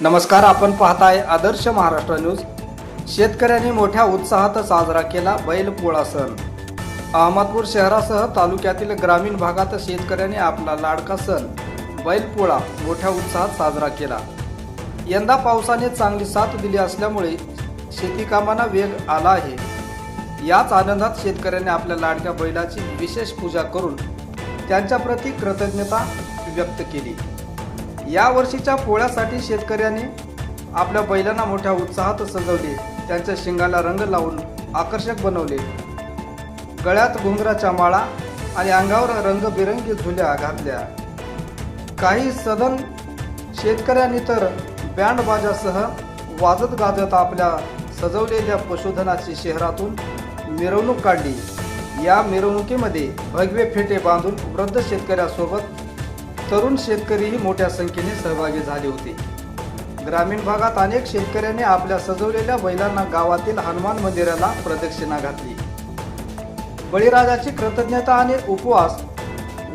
नमस्कार आपण पाहताय आदर्श महाराष्ट्र न्यूज. शेतकऱ्यांनी मोठ्या उत्साहात साजरा केला बैलपोळा सण. अहमदपूर शहरासह तालुक्यातील ग्रामीण भागात शेतकऱ्यांनी आपला लाडका सण बैलपोळा मोठ्या उत्साहात साजरा केला. यंदा पावसाने चांगली साथ दिली असल्यामुळे शेतीकामांना वेग आला आहे. याच आनंदात शेतकऱ्यांनी आपल्या लाडक्या बैलाची विशेष पूजा करून त्यांच्याप्रती कृतज्ञता व्यक्त केली. या वर्षीच्या पोळ्यासाठी शेतकऱ्यांनी आपल्या बैलांना मोठ्या उत्साहात सजवले. त्यांच्या शिंगाला रंग लावून आकर्षक बनवले. गळ्यात घुंगराच्या माळा आणि अंगावर रंगबिरंगी झुल्या घातल्या. काही सदन शेतकऱ्यांनी तर बँड बाजासह वाजत गाजत आपल्या सजवलेल्या पशुधनाची शहरातून मिरवणूक काढली. या मिरवणुकीमध्ये भगवे फेटे बांधून वृद्ध शेतकऱ्यासोबत तरुण शेतकरीही मोठ्या संख्येने सहभागी झाले होते. ग्रामीण भागात अनेक शेतकऱ्यांनी आपल्या सजवलेल्या बैलांना गावातील हनुमान मंदिराला प्रदक्षिणा घातली. बळीराजाची कृतज्ञता आणि उपवास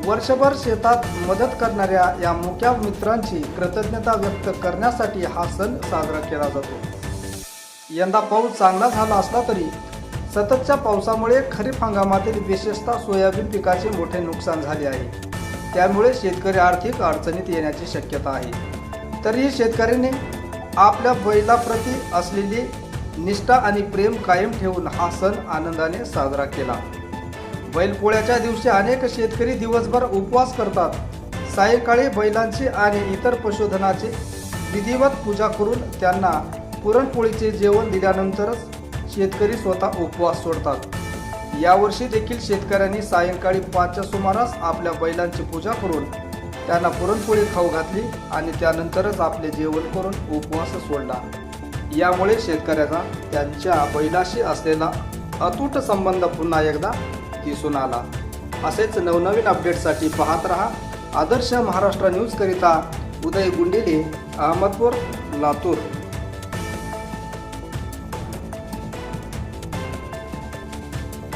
वर्षभर शेतात मदत करणाऱ्या या मुक्या मित्रांची कृतज्ञता व्यक्त करण्यासाठी हा सण साजरा केला जातो. यंदा पाऊस चांगला झाला असला तरी सततच्या पावसामुळे खरीप हंगामातील विशेषतः सोयाबीन पिकाचे मोठे नुकसान झाले आहे. त्यामुळे शेतकरी आर्थिक अडचणीत येण्याची शक्यता आहे. तरीही शेतकऱ्यांनी आपल्या बैलाप्रती असलेली निष्ठा आणि प्रेम कायम ठेवून हा सण आनंदाने साजरा केला. बैलपोळ्याच्या दिवशी अनेक शेतकरी दिवसभर उपवास करतात. सायंकाळी बैलांची आणि इतर पशुधनाची विधिवत पूजा करून त्यांना पुरणपोळीचे जेवण दिल्यानंतरच शेतकरी स्वतः उपवास सोडतात. यावर्षी देखील शेतकऱ्यांनी सायंकाळी पाचच्या सुमारास आपल्या बैलांची पूजा करून त्यांना पुरणपोळी खाऊ घातली आणि त्यानंतरच आपले जेवण करून उपवास सोडला. यामुळे शेतकऱ्यांना त्यांच्या बैलाशी असलेला अतूट संबंध पुन्हा एकदा दिसून आला. असेच नवनवीन अपडेटसाठी पाहत रहा आदर्श महाराष्ट्र न्यूजकरिता उदय गुंडेले अहमदपूर लातूर.